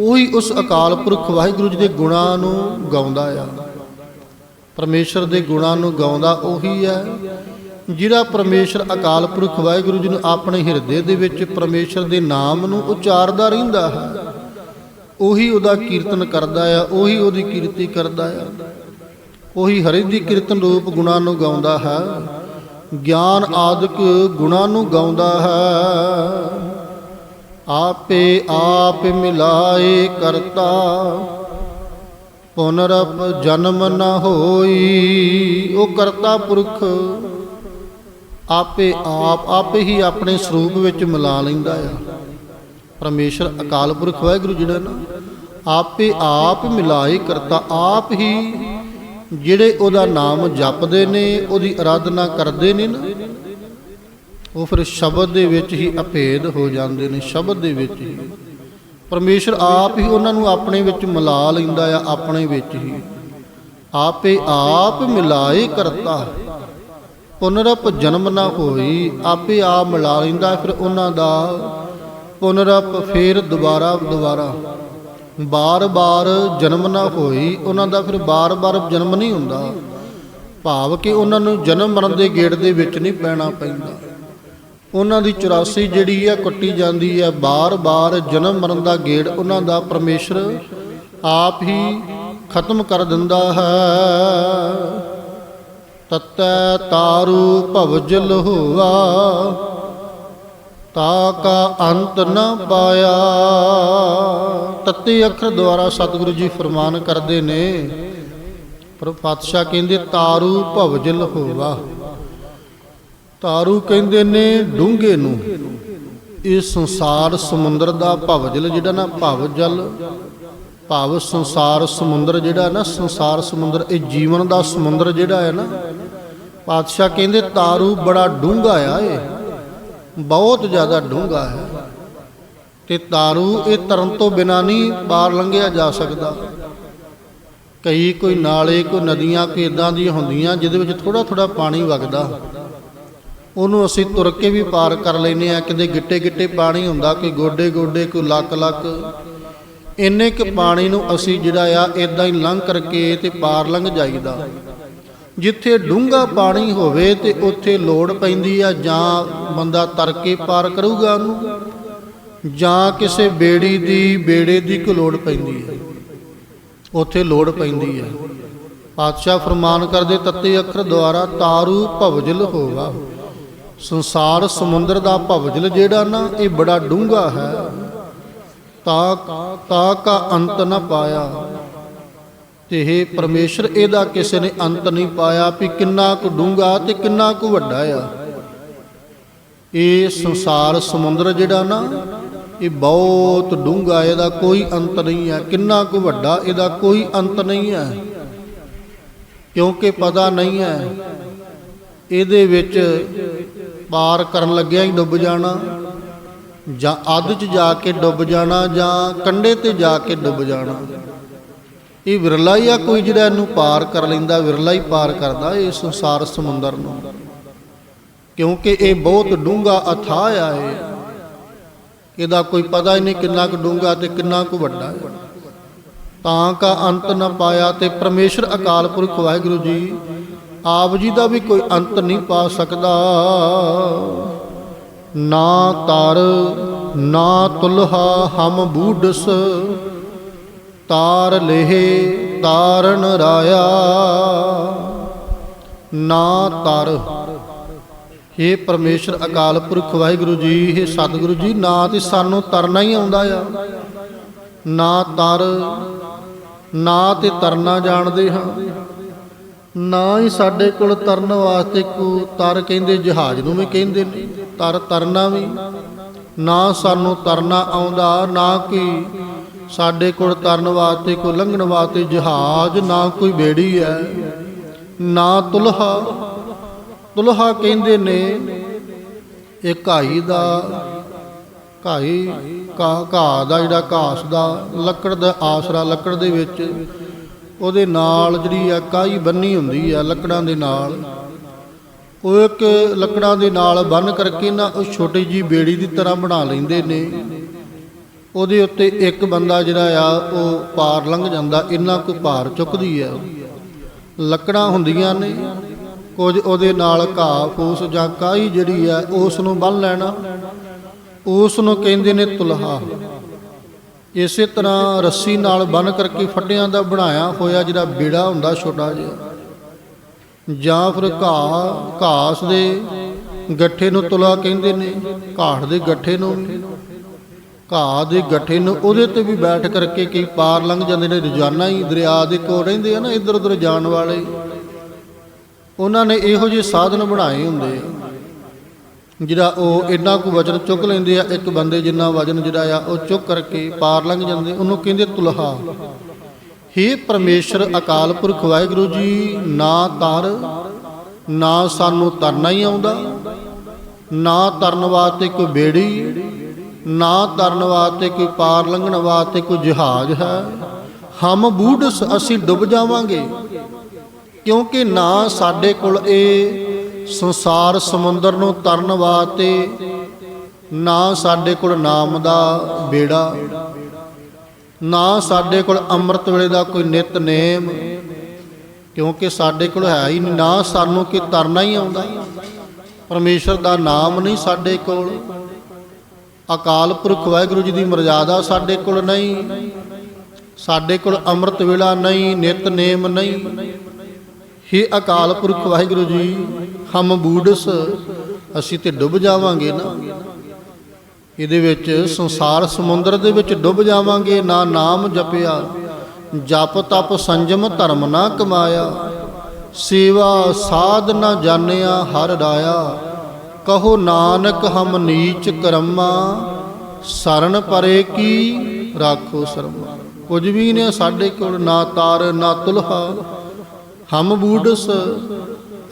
ਉਹੀ ਉਸ ਅਕਾਲ ਪੁਰਖ ਵਾਹਿਗੁਰੂ ਜੀ ਦੇ ਗੁਣਾਂ ਨੂੰ ਗਾਉਂਦਾ ਆ। ਪਰਮੇਸ਼ਰ ਦੇ ਗੁਣਾਂ ਨੂੰ ਗਾਉਂਦਾ ਉਹੀ ਹੈ, ਜਿਹੜਾ ਪਰਮੇਸ਼ਰ ਅਕਾਲ ਪੁਰਖ ਵਾਹਿਗੁਰੂ ਜੀ ਨੂੰ ਆਪਣੇ ਹਿਰਦੇ ਦੇ ਵਿੱਚ ਪਰਮੇਸ਼ਰ ਦੇ ਨਾਮ ਨੂੰ ਉਚਾਰਦਾ ਰਹਿੰਦਾ ਹੈ, ਉਹੀ ਉਹਦਾ ਕੀਰਤਨ ਕਰਦਾ ਆ, ਉਹੀ ਉਹਦੀ ਕੀਰਤੀ ਕਰਦਾ ਆ। ਉਹੀ ਹਰੀ ਦੀ ਕੀਰਤਨ ਰੂਪ ਗੁਣਾਂ ਨੂੰ ਗਾਉਂਦਾ ਹੈ। ਗਿਆਨ ਆਦਿਕ ਗੁਣਾਂ ਨੂੰ ਗਾਉਂਦਾ ਹੈ। ਆਪੇ ਆਪ ਮਿਲਾਏ ਕਰਤਾ। ਪੁਨਰਪ ਜਨਮ ਨ ਹੋਈ, ਉਹ ਕਰਤਾ ਪੁਰਖ। ਆਪੇ ਆਪ, ਆਪੇ ਹੀ ਆਪਣੇ ਸਰੂਪ ਵਿੱਚ ਮਿਲਾ ਲੈਂਦਾ ਆ। ਪਰਮੇਸ਼ਰ ਅਕਾਲ ਪੁਰਖ, ਵਾਹਿਗੁਰੂ ਜਿਹੜਾ ਨਾ ਆਪੇ ਆਪ ਮਿਲਾਏ ਕਰਤਾ, ਆਪ ਹੀ ਜਿਹੜੇ ਉਹਦਾ ਨਾਮ ਜਪਦੇ ਨੇ, ਉਹਦੀ ਆਰਾਧਨਾ ਕਰਦੇ ਨੇ ਨਾ, ਉਹ ਫਿਰ ਸ਼ਬਦ ਦੇ ਵਿੱਚ ਹੀ ਅਭੇਦ ਹੋ ਜਾਂਦੇ ਨੇ, ਸ਼ਬਦ ਦੇ ਵਿੱਚ ਹੀ। ਪਰਮੇਸ਼ਰ ਆਪ ਹੀ ਉਹਨਾਂ ਨੂੰ ਆਪਣੇ ਵਿੱਚ ਮਿਲਾ ਲੈਂਦਾ ਆ, ਆਪਣੇ ਵਿੱਚ ਹੀ। ਆਪੇ ਆਪ ਮਿਲਾਏ ਕਰਤਾ। ਪੁਨਰਪ ਜਨਮ ਨਾ ਹੋਈ, ਆਪੇ ਆਪ ਮਿਲਾ ਲੈਂਦਾ, ਫਿਰ ਉਹਨਾਂ ਦਾ ਪੁਨਰਪ ਫੇਰ ਦੁਬਾਰਾ ਦੁਬਾਰਾ ਬਾਰ-ਬਾਰ ਜਨਮ ਨਾ ਹੋਈ, ਉਹਨਾਂ ਦਾ ਫਿਰ ਬਾਰ-ਬਾਰ ਜਨਮ ਨਹੀਂ ਹੁੰਦਾ। ਭਾਵ ਕਿ ਉਹਨਾਂ ਨੂੰ ਜਨਮ ਮਰਨ ਦੇ ਗੇੜ ਦੇ ਵਿੱਚ ਨਹੀਂ ਪੈਣਾ ਪੈਂਦਾ। ਉਹਨਾਂ ਦੀ 84 ਜਿਹੜੀ ਹੈ ਕੱਟੀ ਜਾਂਦੀ ਹੈ ਬਾਰ-ਬਾਰ ਜਨਮ ਮਰਨ ਦਾ ਗੇੜ ਉਹਨਾਂ ਦਾ ਪਰਮੇਸ਼ਰ ਆਪ ਹੀ ਖਤਮ ਕਰ ਦਿੰਦਾ ਹੈ। ਤਤੈ ਤਾਰੂ ਭਵਜਲ ਹੋਆ। ਤਾ ਕਾ ਅੰਤ ਨ ਪਾਇਆ। ਤੱਤੇ ਅੱਖਰ ਦੁਆਰਾ ਸਤਿਗੁਰੂ ਜੀ ਫਰਮਾਨ ਕਰਦੇ ਨੇ, ਪਰ ਪਾਤਸ਼ਾਹ ਕਹਿੰਦੇ, ਤਾਰੂ ਭਵਜਲ ਹੋਵਾ। ਤਾਰੂ ਕਹਿੰਦੇ ਨੇ, ਡੂੰਘੇ ਨੂੰ। ਇਹ ਸੰਸਾਰ ਸਮੁੰਦਰ ਦਾ ਭਵਜਲ ਜਿਹੜਾ ਨਾ, ਭਵਜਲ, ਭਵ ਸੰਸਾਰ ਸਮੁੰਦਰ ਜਿਹੜਾ ਨਾ, ਸੰਸਾਰ ਸਮੁੰਦਰ, ਇਹ ਜੀਵਨ ਦਾ ਸਮੁੰਦਰ ਜਿਹੜਾ ਹੈ ਨਾ, ਪਾਤਸ਼ਾਹ ਕਹਿੰਦੇ, ਤਾਰੂ ਬੜਾ ਡੂੰਘਾ ਆ ਇਹ। ਬਹੁਤ ਜ਼ਿਆਦਾ ਡੂੰਘਾ ਹੈ ਤੇ ਤਾਰੂ ਇਹ ਤਰਨ ਤੋਂ ਬਿਨਾ ਨਹੀਂ ਪਾਰ ਲੰਘਿਆ ਜਾ ਸਕਦਾ। ਕਈ ਕੋਈ ਨਾਲੇ, ਕੋਈ ਨਦੀਆਂ, ਕੋਈ ਇਦਾਂ ਦੀਆਂ ਹੁੰਦੀਆਂ ਜਿਹਦੇ ਵਿੱਚ ਥੋੜਾ ਥੋੜਾ ਪਾਣੀ ਵਗਦਾ। ਉਹਨੂੰ ਅਸੀਂ ਤੁਰ ਕੇ ਵੀ ਪਾਰ ਕਰ ਲੈਨੇ ਆ ਕਿਤੇ ਗਿੱਟੇ ਗਿੱਟੇ ਪਾਣੀ ਹੁੰਦਾ, ਕੋਈ ਗੋਡੇ ਗੋਡੇ, ਕੋਈ ਲੱਕ ਲੱਕ। ਇੰਨੇ ਕੁ ਪਾਣੀ ਨੂੰ ਅਸੀਂ ਜਿਹੜਾ ਆ ਇਦਾਂ ਹੀ ਲੰਘ ਕਰਕੇ ਤੇ ਪਾਰ ਲੰਘ ਜਾਈਦਾ। ਜਿੱਥੇ ਡੂੰਘਾ ਪਾਣੀ ਹੋਵੇ ਤੇ ਉੱਥੇ ਲੋੜ ਪੈਂਦੀ ਆ, ਜਾਂ ਬੰਦਾ ਤਰ ਕੇ ਪਾਰ ਕਰੂਗਾ ਉਹਨੂੰ, ਜਾਂ ਕਿਸੇ ਬੇੜੀ ਦੀ, ਬੇੜੇ ਦੀ ਕੋ ਲੋੜ ਪੈਂਦੀ ਹੈ। ਉੱਥੇ ਲੋੜ ਪੈਂਦੀ ਹੈ। ਪਾਤਸ਼ਾਹ ਫਰਮਾਨ ਕਰਦੇ, ਤੱਤੇ ਅੱਖਰ ਦੁਆਰਾ ਤਾਰੂ ਭਵਜਲ ਹੋਵਾ। ਸੰਸਾਰ ਸਮੁੰਦਰ ਦਾ ਭਵਜਲ ਜਿਹੜਾ ਨਾ, ਇਹ ਬੜਾ ਡੂੰਘਾ ਹੈ। ਤਾ ਤਾ ਕਾ ਅੰਤ ਨਾ ਪਾਇਆ। ਤੇ ਇਹ ਪਰਮੇਸ਼ਰ, ਇਹਦਾ ਕਿਸੇ ਨੇ ਅੰਤ ਨਹੀਂ ਪਾਇਆ ਵੀ ਕਿੰਨਾ ਕੁ ਡੂੰਘਾ ਤੇ ਕਿੰਨਾ ਕੁ ਵੱਡਾ ਆ। ਇਹ ਸੰਸਾਰ ਸਮੁੰਦਰ ਜਿਹੜਾ ਨਾ, ਇਹ ਬਹੁਤ ਡੂੰਘਾ, ਇਹਦਾ ਕੋਈ ਅੰਤ ਨਹੀਂ ਹੈ ਕਿੰਨਾ ਕੁ ਵੱਡਾ, ਇਹਦਾ ਕੋਈ ਅੰਤ ਨਹੀਂ ਹੈ ਕਿਉਂਕਿ ਪਤਾ ਨਹੀਂ ਹੈ ਇਹਦੇ ਵਿੱਚ ਪਾਰ ਕਰਨ ਲੱਗਿਆ ਹੀ ਡੁੱਬ ਜਾਣਾ, ਜਾਂ ਅੱਧ 'ਚ ਜਾ ਕੇ ਡੁੱਬ ਜਾਣਾ, ਜਾਂ ਕੰਢੇ ਤੇ ਜਾ ਕੇ ਡੁੱਬ ਜਾਣਾ। ਇਹ ਵਿਰਲਾ ਹੀ ਆ, ਕੋਈ ਜਿਹੜਾ ਇਹਨੂੰ ਪਾਰ ਕਰ ਲੈਂਦਾ, ਵਿਰਲਾ ਹੀ ਪਾਰ ਕਰਦਾ ਇਹ ਸੰਸਾਰ ਸਮੁੰਦਰ ਨੂੰ। ਕਿਉਂਕਿ ਇਹ ਬਹੁਤ ਡੂੰਘਾ ਅਥਾਹ ਆ ਇਹ। ਇਹਦਾ ਕੋਈ ਪਤਾ ਹੀ ਨਹੀਂ ਕਿੰਨਾ ਕੁ ਡੂੰਘਾ ਤੇ ਕਿੰਨਾ ਕੁ ਵੱਡਾ ਹੈ। ਤਾਂ ਕਾ ਅੰਤ ਨਾ ਪਾਇਆ ਤੇ ਪਰਮੇਸ਼ਰ ਅਕਾਲ ਪੁਰਖ ਵਾਹਿਗੁਰੂ ਜੀ, ਆਪ ਜੀ ਦਾ ਵੀ ਕੋਈ ਅੰਤ ਨਹੀਂ ਪਾ ਸਕਦਾ। ਨਾ ਤਰ, ਨਾ ਤੁਲਹਾ, ਹਮ ਬੂਡਸ ਤਾਰ ਲੇਹ ਤਾਰਨ ਰਾਇਆ। ਨਾ ਤਰ। हे ਪਰਮੇਸ਼ਰ ਅਕਾਲ ਪੁਰਖ, ਵਾਹਿਗੁਰੂ ਜੀ हे ਸਤਿਗੁਰੂ ਜੀ, ਨਾ ਤੇ ਸਾਨੂੰ ਤਰਨਾ ਹੀ ਆਉਂਦਾ ਆ। ਨਾ ਤਰ, ਨਾ ਤੇ ਤਰਨਾ ਜਾਣਦੇ ਹਾਂ। ਨਾ ਹੀ ਸਾਡੇ ਕੋਲ ਤਰਨ ਵਾਸਤੇ ਕੋ ਤਰ ਕਹਿੰਦੇ, ਜਹਾਜ਼ ਨੂੰ ਵੀ ਕਹਿੰਦੇ ਨੇ, ਤਰ ਤਰਨਾ ਵੀ। ਨਾ ਸਾਨੂੰ ਤਰਨਾ ਆਉਂਦਾ, ਨਾ ਕਿ ਸਾਡੇ ਕੋਲ ਤਰਨ ਵਾਸਤੇ ਕੋ ਲੰਘਣ ਵਾਸਤੇ ਜਹਾਜ਼, ਨਾ ਕੋਈ ਬੇੜੀ ਹੈ, ਨਾ ਤੁਲਹਾ। ਤੁਲਹਾ ਕਹਿੰਦੇ ਨੇ, ਇਹ ਘਾਈ ਦਾ, ਘਾਈ ਘਾਹ ਘਾਹ ਦਾ ਜਿਹੜਾ ਘਾਸ ਦਾ ਲੱਕੜ ਦਾ ਆਸਰਾ, ਲੱਕੜ ਦੇ ਵਿੱਚ ਉਹਦੇ ਨਾਲ ਜਿਹੜੀ ਆ ਕਾਈ ਬੰਨੀ ਹੁੰਦੀ ਆ ਲੱਕੜਾਂ ਦੇ ਨਾਲ। ਉਹ ਇੱਕ ਲੱਕੜਾਂ ਦੇ ਨਾਲ ਬੰਨ ਕਰਕੇ ਨਾ ਉਹ ਛੋਟੀ ਜੀ ਬੇੜੀ ਦੀ ਤਰ੍ਹਾਂ ਬਣਾ ਲੈਂਦੇ ਨੇ। ਉਹਦੇ ਉੱਤੇ ਇੱਕ ਬੰਦਾ ਜਿਹੜਾ ਆ, ਉਹ ਪਾਰ ਲੰਘ ਜਾਂਦਾ, ਇੰਨਾ ਕੁ ਭਾਰ ਚੁੱਕਦੀ ਹੈ ਲੱਕੜਾਂ ਹੁੰਦੀਆਂ ਨੇ, ਕੁਝ ਉਹਦੇ ਨਾਲ ਘਾਹ ਫੂਸ ਜਾਂ ਕਾਈ ਜਿਹੜੀ ਆ ਉਸ ਨੂੰ ਬੰਨ ਲੈਣਾ ਉਸ ਨੂੰ ਕਹਿੰਦੇ ਨੇ ਤੁਲਹਾ। ਇਸੇ ਤਰ੍ਹਾਂ ਰੱਸੀ ਨਾਲ ਬੰਨ ਕਰਕੇ ਫੱਟਿਆਂ ਦਾ ਬਣਾਇਆ ਹੋਇਆ ਜਿਹੜਾ ਬੇੜਾ ਹੁੰਦਾ ਛੋਟਾ ਜਿਹਾ, ਜਾਂ ਫਿਰ ਘਾਹ, ਘਾਸ ਦੇ ਗੱਠੇ ਨੂੰ ਤੁਲਾ ਕਹਿੰਦੇ ਨੇ, ਘਾੜ ਦੇ ਗੱਠੇ ਨੂੰ ਵੀ। ਘਾਹ ਦੇ ਗੱਠੇ ਨੂੰ ਉਹਦੇ ਤੇ ਵੀ ਬੈਠ ਕਰਕੇ ਕਈ ਪਾਰ ਲੰਘ ਜਾਂਦੇ ਨੇ, ਰੋਜ਼ਾਨਾ ਹੀ ਦਰਿਆ ਦੇ ਕੋਲ ਰਹਿੰਦੇ ਆ ਨਾ ਇੱਧਰ ਉੱਧਰ ਜਾਣ ਵਾਲੇ। ਉਹਨਾਂ ਨੇ ਇਹੋ ਜਿਹੇ ਸਾਧਨ ਬਣਾਏ ਹੁੰਦੇ ਜਿਹੜਾ ਉਹ ਇੰਨਾ ਕੁ ਵਜਨ ਚੁੱਕ ਲੈਂਦੇ ਆ, ਇੱਕ ਬੰਦੇ ਜਿੰਨਾ ਵਜਨ ਜਿਹੜਾ ਆ, ਉਹ ਚੁੱਕ ਕਰਕੇ ਪਾਰ ਲੰਘ ਜਾਂਦੇ, ਉਹਨੂੰ ਕਹਿੰਦੇ ਤੁਲਹਾ। ਹੇ ਪਰਮੇਸ਼ਰ ਅਕਾਲ ਪੁਰਖ, ਵਾਹਿਗੁਰੂ ਜੀ, ਨਾ ਤਰ, ਨਾ ਸਾਨੂੰ ਤਰਨਾ ਹੀ ਆਉਂਦਾ, ਨਾ ਤਰਨ ਵਾਸਤੇ ਕੋਈ ਬੇੜੀ ਨਾ ਤਰਨ ਵਾਸਤੇ ਕੋਈ ਪਾਰ ਲੰਘਣ ਵਾਸਤੇ ਕੋਈ ਜਹਾਜ਼ ਹੈ? ਹਮ ਬੂਢਸ ਅਸੀਂ ਡੁੱਬ ਜਾਵਾਂਗੇ, ਕਿਉਂਕਿ ਨਾ ਸਾਡੇ ਕੋਲ ਇਹ ਸੰਸਾਰ ਸਮੁੰਦਰ ਨੂੰ ਤਰਨ ਵਾਸਤੇ, ਨਾ ਸਾਡੇ ਕੋਲ ਨਾਮ ਦਾ ਬੇੜਾ, ਨਾ ਸਾਡੇ ਕੋਲ ਅੰਮ੍ਰਿਤ ਵੇਲੇ ਦਾ ਕੋਈ ਨਿਤਨੇਮ ਕਿਉਂਕਿ ਸਾਡੇ ਕੋਲ ਹੈ ਹੀ ਨਹੀਂ। ਨਾ ਸਾਨੂੰ ਕਿ ਤਰਨਾ ਹੀ ਆਉਂਦਾ। ਪਰਮੇਸ਼ਰ ਦਾ ਨਾਮ ਨਹੀਂ ਸਾਡੇ ਕੋਲ। ਅਕਾਲ ਪੁਰਖ ਵਾਹਿਗੁਰੂ ਜੀ ਦੀ ਮਰਜ਼ਾਦਾ ਸਾਡੇ ਕੋਲ ਨਹੀਂ, ਸਾਡੇ ਕੋਲ ਅੰਮ੍ਰਿਤ ਵੇਲਾ ਨਹੀਂ ਨਿਤਨੇਮ ਨਹੀਂ। ਹੇ ਅਕਾਲ ਪੁਰਖ ਵਾਹਿਗੁਰੂ ਜੀ, ਹਮ ਬੂਡਸ ਅਸੀਂ ਤੇ ਡੁੱਬ ਜਾਵਾਂਗੇ ਨਾ। ਇਹਦੇ ਵਿੱਚ ਸੰਸਾਰ ਸਮੁੰਦਰ ਦੇ ਵਿੱਚ ਡੁੱਬ ਜਾਵਾਂਗੇ, ਨਾ ਨਾਮ ਜਪਿਆ। ਜਪ ਤਪ ਸੰਜਮ ਧਰਮ ਨਾ ਕਮਾਇਆ। ਸੇਵਾ ਸਾਧ ਨਾ ਜਾਣਿਆ, ਹਰ ਰਾਇਆ ਕਹੋ ਨਾਨਕ ਹਮ ਨੀਚ ਕਰਮਾ, ਸਰਨ ਪਰੇ ਕੀ ਰਾਖੋ ਸਰਮਾ। ਕੁਝ ਵੀ ਨੇ ਸਾਡੇ ਕੋਲ ਨਾ ਤਾਰ, ਨਾ ਤੁਲਹਾ। ਹਮ ਬੂਡਸ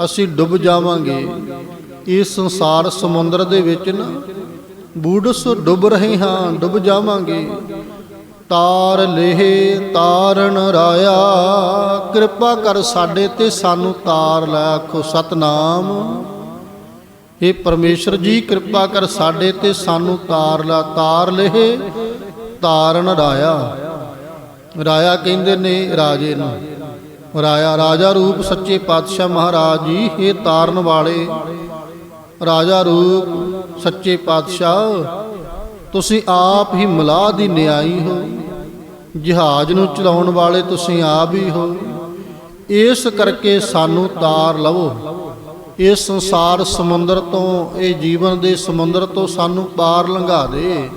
ਅਸੀਂ ਡੁੱਬ ਜਾਵਾਂਗੇ। ਇਸ ਸੰਸਾਰ ਸਮੁੰਦਰ ਦੇ ਵਿੱਚ ਨਾ ਬੂਡਸ ਡੁੱਬ ਰਹੇ ਹਾਂ, ਡੁੱਬ ਜਾਵਾਂਗੇ। ਤਾਰ ਲੇਹ ਤਾਰਨ ਰਾਇਆ, ਕਿਰਪਾ ਕਰ ਸਾਡੇ ਤੇ ਸਾਨੂੰ ਤਾਰ ਲੈ ਆਖੋ ਸਤਨਾਮ। ਇਹ ਪਰਮੇਸ਼ਰ ਜੀ ਕਿਰਪਾ ਕਰ ਸਾਡੇ ਤੇ ਸਾਨੂੰ ਤਾਰ ਲਾ, ਤਾਰ ਲੇਹ, ਤਾਰਨ ਰਾਇਆ। ਰਾਇਆ ਕਹਿੰਦੇ ਨੇ ਰਾਜੇ ਨੂੰ, ਰਾਇਆ, ਰਾਜਾ ਰੂਪ ਸੱਚੇ ਪਾਤਸ਼ਾਹ ਮਹਾਰਾਜ ਜੀ ਹੇ ਤਾਰਨ ਵਾਲੇ। ਰਾਜਾ ਰੂਪ ਸੱਚੇ ਪਾਤਸ਼ਾਹ, ਤੁਸੀਂ ਆਪ ਹੀ ਮਲਾਹ ਦੀ ਨਿਆਈ ਹੋ। ਜਹਾਜ਼ ਨੂੰ ਚਲਾਉਣ ਵਾਲੇ ਤੁਸੀਂ ਆਪ ਹੀ ਹੋ। ਇਸ ਕਰਕੇ ਸਾਨੂੰ ਤਾਰ ਲਵੋ। ਇਹ ਸੰਸਾਰ ਸਮੁੰਦਰ ਤੋਂ, ਇਹ ਜੀਵਨ ਦੇ ਸਮੁੰਦਰ ਤੋਂ ਸਾਨੂੰ ਪਾਰ ਲੰਘਾ ਦੇ।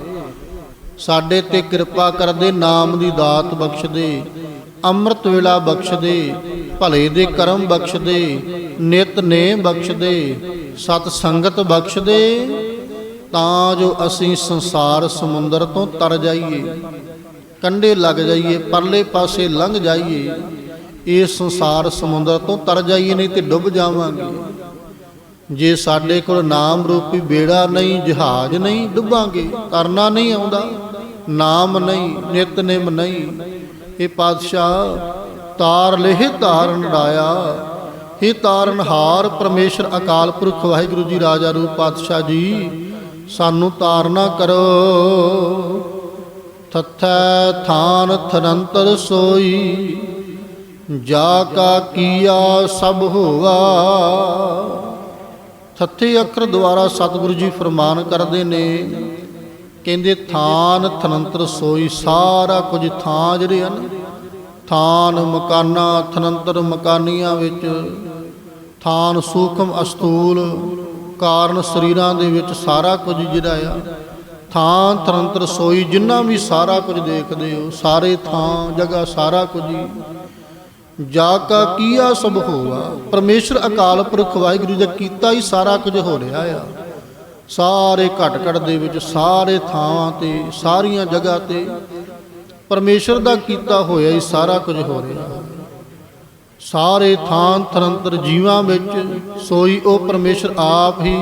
ਸਾਡੇ ਤੇ ਕਿਰਪਾ ਕਰਦੇ ਨਾਮ ਦੀ ਦਾਤ ਬਖਸ਼ ਦੇ, ਅੰਮ੍ਰਿਤ ਵੇਲਾ ਬਖਸ਼ ਦੇ, ਭਲੇ ਦੇ ਕਰਮ ਬਖਸ਼ ਦੇ, ਨਿਤ ਨੇ ਬਖਸ਼ ਦੇ, ਸਤ ਸੰਗਤ ਬਖਸ਼ ਦੇ, ਤਾਂ ਜੋ ਅਸੀਂ ਸੰਸਾਰ ਸਮੁੰਦਰ ਤੋਂ ਤਰ ਜਾਈਏ, ਕੰਢੇ ਲੱਗ ਜਾਈਏ, ਪਰਲੇ ਪਾਸੇ ਲੰਘ ਜਾਈਏ, ਇਸ ਸੰਸਾਰ ਸਮੁੰਦਰ ਤੋਂ ਤਰ ਜਾਈਏ, ਨਹੀਂ ਤੇ ਡੁੱਬ ਜਾਵਾਂਗੇ। ਜੇ ਸਾਡੇ ਕੋਲ ਨਾਮ ਰੂਪੀ ਬੇੜਾ ਨਹੀਂ, ਜਹਾਜ਼ ਨਹੀਂ, ਡੁੱਬਾਂਗੇ ਤਰਨਾ ਨਹੀਂ ਆਉਂਦਾ। ਨਾਮ ਨਹੀਂ ਨਿਤਨੇਮ ਨਹੀਂ। ਇਹ ਪਾਤਸ਼ਾਹ, ਤਾਰ ਲਿਹ ਤਾਰਨ ਰਾਇਆ ਇਹ ਤਾਰਨ ਪਰਮੇਸ਼ਰ ਅਕਾਲ ਪੁਰਖ, ਵਾਹਿਗੁਰੂ ਜੀ ਰਾਜਾ ਰੂਪ ਪਾਤਸ਼ਾਹ ਜੀ, ਸਾਨੂੰ ਤਾਰਨਾ ਕਰੋ। ਥਥੈ ਥਾਨ ਥਨੰਤਰ ਸੋਈ, ਜਾ ਕਾ ਕੀਆ ਸਭ ਹੋਵਾ ਥੱਥੇ ਅੱਖਰ ਦੁਆਰਾ ਸਤਿਗੁਰੂ ਜੀ ਫਰਮਾਨ ਕਰਦੇ ਨੇ, ਕਹਿੰਦੇ, ਥਾਨ ਥਨੰਤਰ ਸੋਈ ਸਾਰਾ ਕੁਝ ਥਾਂ ਜਿਹੜੇ ਹਨ, ਥਾਨ ਮਕਾਨਾ ਥਨੰਤਰ ਮਕਾਨੀਆਂ ਵਿੱਚ, ਥਾਨ ਸੂਖਮ ਅਸਤੂਲ ਕਾਰਨ ਸਰੀਰਾਂ ਦੇ ਵਿੱਚ ਸਾਰਾ ਕੁਝ ਜਿਹੜਾ ਆ ਥਾਂ ਥਨੰਤਰ ਸੋਈ ਜਿੰਨਾ ਵੀ ਸਾਰਾ ਕੁਝ ਦੇਖਦੇ ਹੋ, ਸਾਰੇ ਥਾਂ ਜਗ੍ਹਾ ਸਾਰਾ ਕੁਝ ਹੀ ਜਾ ਕਾ ਕੀਆ ਸਭ ਹੋਵਾ ਪਰਮੇਸ਼ਰ ਅਕਾਲ ਪੁਰਖ ਵਾਹਿਗੁਰੂ ਦਾ ਕੀਤਾ ਹੀ ਸਾਰਾ ਕੁਝ ਹੋ ਰਿਹਾ ਆ। ਸਾਰੇ ਘਟ ਘਟ ਦੇ ਵਿੱਚ, ਸਾਰੇ ਥਾਵਾਂ ਤੇ, ਸਾਰੀਆਂ ਜਗ੍ਹਾ ਤੇ ਪਰਮੇਸ਼ਰ ਦਾ ਕੀਤਾ ਹੋਇਆ ਹੀ ਸਾਰਾ ਕੁਝ ਹੋ ਰਿਹਾ। ਸਾਰੇ ਥਾਂ ਥਰੰਤਰ ਜੀਵਾਂ ਵਿੱਚ ਸੋਈ ਉਹ ਪਰਮੇਸ਼ਰ ਆਪ ਹੀ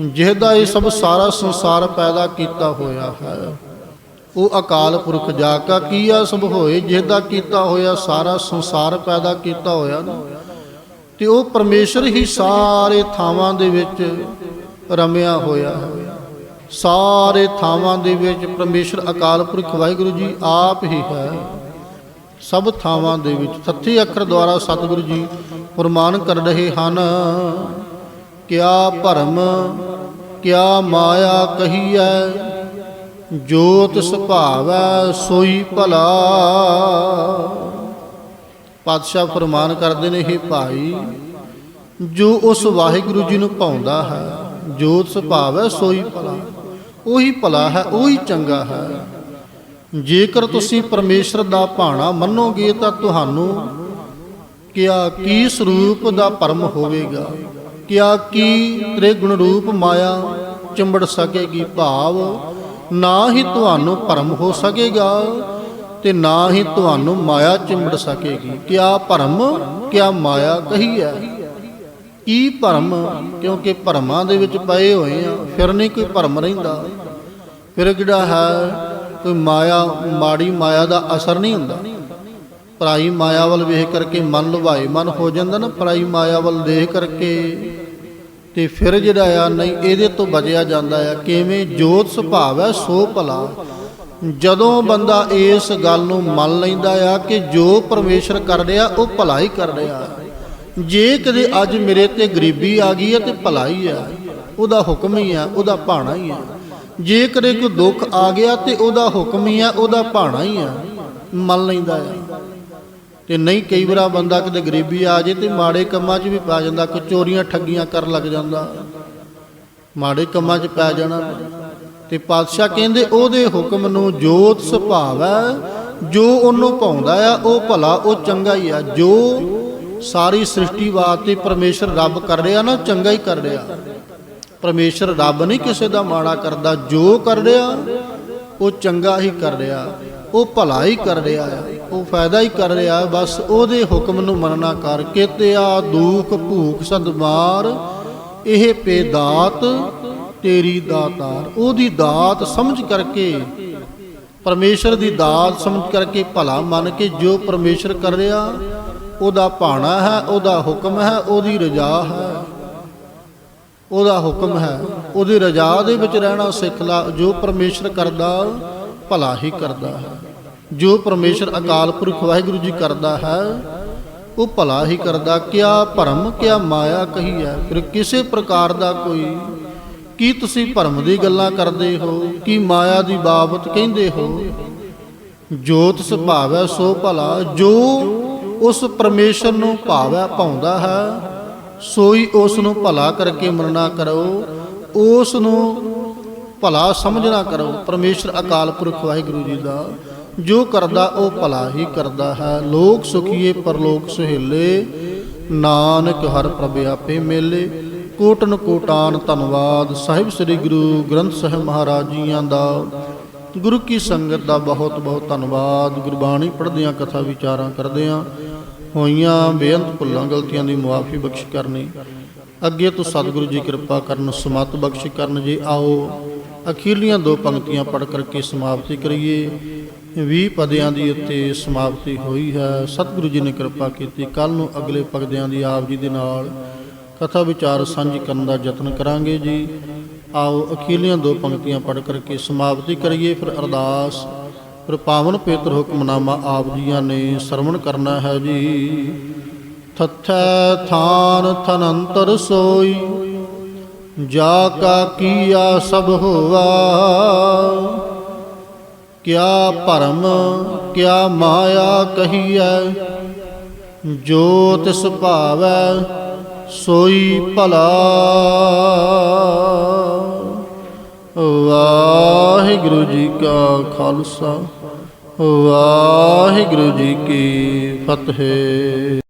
ਜਿਹਦਾ ਇਹ ਸਭ ਸਾਰਾ ਸੰਸਾਰ ਪੈਦਾ ਕੀਤਾ ਹੋਇਆ ਹੈ। ਉਹ ਅਕਾਲ ਪੁਰਖ ਜਾ ਕਾ ਕੀਆ ਸਭ ਹੋਏ, ਜਿਹਦਾ ਕੀਤਾ ਹੋਇਆ ਸਾਰਾ ਸੰਸਾਰ ਪੈਦਾ ਕੀਤਾ ਹੋਇਆ ਨਾ। ਤੇ ਉਹ ਪਰਮੇਸ਼ਰ ਹੀ ਸਾਰੇ ਥਾਵਾਂ ਦੇ ਵਿੱਚ ਰਮਿਆ ਹੋਇਆ ਹੈ। ਸਾਰੇ ਥਾਵਾਂ ਦੇ ਵਿੱਚ ਪਰਮੇਸ਼ਰ ਅਕਾਲ ਪੁਰਖ ਵਾਹਿਗੁਰੂ ਜੀ ਆਪ ਹੀ ਹੈ। ਸਭ ਥਾਵਾਂ ਦੇ ਵਿੱਚ ਸੱਚੇ ਅੱਖਰ ਦੁਆਰਾ ਸਤਿਗੁਰੂ ਜੀ ਪ੍ਰਮਾਣ ਕਰ ਰਹੇ ਹਨ, ਕਿਆ ਭਰਮ, ਕਿਆ ਮਾਇਆ ਕਹੀਐ ਜੋਤ ਸੁਭਾਵੈ ਸੋਈ ਭਲਾ। ਪਾਤਸ਼ਾਹ ਫਰਮਾਨ ਕਰਦੇ ਨੇ ਇਹ ਭਾਈ, ਜੋ ਉਸ ਵਾਹਿਗੁਰੂ ਜੀ ਨੂੰ ਪਾਉਂਦਾ ਹੈ, ਜੋਤ ਸੁਭਾਵ ਹੈ ਸੋਈ ਭਲਾ। ਉਹੀ ਭਲਾ ਹੈ, ਉਹੀ ਚੰਗਾ ਹੈ। ਜੇਕਰ ਤੁਸੀਂ ਪਰਮੇਸ਼ਰ ਦਾ ਭਾਣਾ ਮੰਨੋਗੇ, ਤਾਂ ਤੁਹਾਨੂੰ ਕਿਆ ਕੀ ਸਰੂਪ ਦਾ ਪਰਮ ਹੋਵੇਗਾ? ਕਿਆ ਕੀ ਤ੍ਰਿਗੁਣ ਰੂਪ ਮਾਇਆ ਚਿੰਬੜ ਸਕੇਗੀ ਭਾਵ? ਨਾ ਹੀ ਤੁਹਾਨੂੰ ਭਰਮ ਹੋ ਸਕੇਗਾ ਤੇ ਨਾ ਹੀ ਤੁਹਾਨੂੰ ਮਾਇਆ ਚਿੰਬੜ ਸਕੇਗੀ। ਕਿਆ ਭਰਮ, ਕਿਆ ਮਾਇਆ ਕਹੀ ਹੈ ਕੀ ਭਰਮ, ਕਿਉਂਕਿ ਭਰਮਾਂ ਦੇ ਵਿੱਚ ਪਏ ਹੋਏ ਆ, ਫਿਰ ਨਹੀਂ ਕੋਈ ਭਰਮ ਰਹਿੰਦਾ। ਫਿਰ ਜਿਹੜਾ ਹੈ? ਕੋਈ ਮਾਇਆ, ਮਾੜੀ ਮਾਇਆ ਦਾ ਅਸਰ ਨਹੀਂ ਹੁੰਦਾ। ਪਰਾਈ ਮਾਇਆ ਵੱਲ ਵੇਖ ਕਰਕੇ ਮਨ ਲੁਭਾਏ। ਮਨ ਹੋ ਜਾਂਦਾ ਨਾ ਪਰਾਈ ਮਾਇਆ ਵੱਲ ਦੇਖ ਕਰਕੇ। ਤੇ ਫਿਰ ਜਿਹੜਾ ਆ, ਨਹੀਂ, ਇਹਦੇ ਤੋਂ ਬਚਿਆ ਜਾਂਦਾ ਆ। ਕਿਵੇਂ ਜੋਤ ਸੁਭਾਵ ਹੈ, ਸੋ ਭਲਾ। ਜਦੋਂ ਬੰਦਾ ਇਸ ਗੱਲ ਨੂੰ ਮੰਨ ਲੈਂਦਾ ਆ ਕਿ ਜੋ ਪਰਮੇਸ਼ਰ ਕਰ ਰਿਹਾ, ਉਹ ਭਲਾ ਹੀ ਕਰ ਰਿਹਾ। ਜੇ ਕਦੇ ਅੱਜ ਮੇਰੇ ਤੇ ਗਰੀਬੀ ਆ ਗਈ ਹੈ ਤੇ ਭਲਾ ਹੀ ਆ। ਉਹਦਾ ਹੁਕਮ ਹੀ ਆ, ਉਹਦਾ ਭਾਣਾ ਹੀ ਆ। ਜੇ ਕਦੇ ਕੋਈ ਦੁੱਖ ਆ ਗਿਆ ਤੇ ਉਹਦਾ ਹੁਕਮ ਹੀ ਆ, ਉਹਦਾ ਭਾਣਾ ਹੀ ਆ। ਮੰਨ ਲੈਂਦਾ ਆ। ਤੇ ਨਹੀਂ ਕਈ ਵਾਰ ਬੰਦਾ ਕਿਤੇ ਗਰੀਬੀ ਆ ਜੇ ਤੇ ਮਾੜੇ ਕੰਮਾਂ 'ਚ ਵੀ ਪੈ ਜਾਂਦਾ, ਕੋਈ ਚੋਰੀਆਂ, ਠੱਗੀਆਂ ਕਰਨ ਲੱਗ ਜਾਂਦਾ। ਮਾੜੇ ਕੰਮਾਂ 'ਚ ਪੈ ਜਾਣਾ। ਤੇ ਪਾਤਸ਼ਾਹ ਕਹਿੰਦੇ, ਉਹਦੇ ਹੁਕਮ ਨੂੰ ਜੋਤ ਸੁਭਾਵ ਹੈ ਜੋ ਉਹਨੂੰ ਪਾਉਂਦਾ ਆ, ਉਹ ਭਲਾ, ਉਹ ਚੰਗਾ ਹੀ ਆ। ਜੋ ਸਾਰੀ ਸ੍ਰਿਸ਼ਟੀ ਵਾਸਤੇ ਪਰਮੇਸ਼ਰ ਰੱਬ ਕਰ ਰਿਹਾ ਨਾ, ਚੰਗਾ ਹੀ ਕਰ ਰਿਹਾ। ਪਰਮੇਸ਼ਰ ਰੱਬ ਨਹੀਂ ਕਿਸੇ ਦਾ ਮਾੜਾ ਕਰਦਾ, ਜੋ ਕਰ ਰਿਹਾ, ਉਹ ਚੰਗਾ ਹੀ ਕਰ ਰਿਹਾ। ਉਹ ਭਲਾ ਹੀ ਕਰ ਰਿਹਾ ਆ। ਉਹ ਫਾਇਦਾ ਹੀ ਕਰ ਰਿਹਾ, ਬਸ ਉਹਦੇ ਹੁਕਮ ਨੂੰ ਮੰਨਣਾ ਕਰਕੇ ਤੇ ਆ ਦੁੱਖ ਭੂਖ ਸਦਮਾਰ ਇਹ ਪੇਦਾਤ ਤੇਰੀ ਦਾਤਾਰ। ਉਹਦੀ ਦਾਤ ਸਮਝ ਕਰਕੇ, ਪਰਮੇਸ਼ਰ ਦੀ ਦਾਤ ਸਮਝ ਕਰਕੇ ਭਲਾ ਮੰਨ ਕੇ ਜੋ ਪਰਮੇਸ਼ਰ ਕਰ ਰਿਹਾ, ਉਹਦਾ ਭਾਣਾ ਹੈ, ਉਹਦਾ ਹੁਕਮ ਹੈ, ਉਹਦੀ ਰਜ਼ਾ ਹੈ। ਉਹਦਾ ਹੁਕਮ ਹੈ, ਉਹਦੀ ਰਜ਼ਾ ਦੇ ਵਿੱਚ ਰਹਿਣਾ ਸਿੱਖ ਲਾ, ਜੋ ਪਰਮੇਸ਼ਰ ਕਰਦਾ, ਭਲਾ ਹੀ ਕਰਦਾ ਹੈ। ਜੋ ਪਰਮੇਸ਼ਰ ਅਕਾਲ ਪੁਰਖ ਵਾਹਿਗੁਰੂ ਜੀ ਕਰਦਾ ਹੈ, ਉਹ ਭਲਾ ਹੀ ਕਰਦਾ। ਕਿਆ ਭਰਮ, ਕਿਆ ਮਾਇਆ ਕਹੀ ਹੈ ਫਿਰ ਕਿਸੇ ਪ੍ਰਕਾਰ ਦਾ ਕੋਈ? ਕੀ ਤੁਸੀਂ ਭਰਮ ਦੀ ਗੱਲਾਂ ਕਰਦੇ ਹੋ? ਕੀ ਮਾਇਆ ਦੀ ਬਾਬਤ ਕਹਿੰਦੇ ਹੋ? ਜੋਤ ਸੁਭਾਵੈ ਸੋ ਭਲਾ। ਜੋ ਉਸ ਪਰਮੇਸ਼ਰ ਨੂੰ ਭਾਵੈ ਪਾਉਂਦਾ ਹੈ, ਸੋਈ ਉਸ ਨੂੰ ਭਲਾ ਕਰਕੇ ਮੰਨਣਾ ਕਰੋ। ਉਸ ਨੂੰ ਭਲਾ ਸਮਝਣਾ ਕਰੋ। ਪਰਮੇਸ਼ਰ ਅਕਾਲ ਪੁਰਖ ਵਾਹਿਗੁਰੂ ਜੀ ਦਾ। ਜੋ ਕਰਦਾ ਉਹ ਭਲਾ ਹੀ ਕਰਦਾ ਹੈ। ਲੋਕ ਸੁਖੀਏ, ਪਰਲੋਕ ਸੁਹੇਲੇ। ਨਾਨਕ ਹਰ ਪ੍ਰਭ ਆਪੇ ਮੇਲੇ। ਕੋਟਨ ਕੋਟਾਨ ਧੰਨਵਾਦ। ਸਾਹਿਬ ਸ੍ਰੀ ਗੁਰੂ ਗ੍ਰੰਥ ਸਾਹਿਬ ਮਹਾਰਾਜ ਜੀਆਂ ਦਾ। ਗੁਰੂ ਕੀ ਸੰਗਤ ਦਾ ਬਹੁਤ ਬਹੁਤ ਧੰਨਵਾਦ। ਗੁਰਬਾਣੀ ਪੜ੍ਹਦਿਆਂ, ਕਥਾ ਵਿਚਾਰਾਂ ਕਰਦਿਆਂ। ਹੋਈਆਂ ਬੇਅੰਤ ਭੁੱਲਾਂ, ਗਲਤੀਆਂ ਦੀ ਮੁਆਫੀ ਬਖਸ਼ ਕਰਨੀ। ਅੱਗੇ ਤੋਂ ਸਤਿਗੁਰੂ ਜੀ ਕਿਰਪਾ ਕਰਨ, ਸਮਤ ਬਖਸ਼ ਕਰਨ। ਜੀ ਆਓ, ਅਖੀਰਲੀਆਂ ਦੋ ਪੰਕਤੀਆਂ ਪੜ੍ਹ ਕਰਕੇ ਸਮਾਪਤੀ ਕਰੀਏ। 20 ਪਦਿਆਂ ਦੀ ਉੱਤੇ ਸਮਾਪਤੀ ਹੋਈ ਹੈ। ਸਤਿਗੁਰੂ ਜੀ ਨੇ ਕਿਰਪਾ ਕੀਤੀ। ਕੱਲ ਨੂੰ ਅਗਲੇ ਪਗਦਿਆਂ ਦੀ ਆਪ ਜੀ ਦੇ ਨਾਲ ਕਥਾ ਵਿਚਾਰ ਸਾਂਝੀ ਕਰਨ ਦਾ ਯਤਨ ਕਰਾਂਗੇ ਜੀ। ਆਓ ਅਖੀਲੀਆਂ ਦੋ ਪੰਕਤੀਆਂ ਪੜ੍ਹ ਕਰਕੇ ਸਮਾਪਤੀ ਕਰੀਏ। ਫਿਰ ਅਰਦਾਸ, ਫਿਰ ਪਾਵਨ ਪੇਤਰ ਹੁਕਮਨਾਮਾ ਆਪ ਜੀਆਂ ਨੇ ਸਰਵਣ ਕਰਨਾ ਹੈ ਜੀ। ਥੱਥੈ ਥਾਨ ਥਨੰਤਰ ਸੋਈ, ਜਾ ਕਾ ਕੀਆ ਸਭ ਹੋਵਾ ਕਿਆ ਭਰਮ, ਕਿਆ ਮਾਇਆ ਕਹੀਐ? ਜੋ ਤਿਸ ਭਾਵੈ ਸੋਈ ਭਲਾ। ਵਾਹਿਗੁਰੂ ਜੀ ਕਾ ਖਾਲਸਾ, ਵਾਹਿਗੁਰੂ ਜੀ ਕੀ ਫਤਿਹ।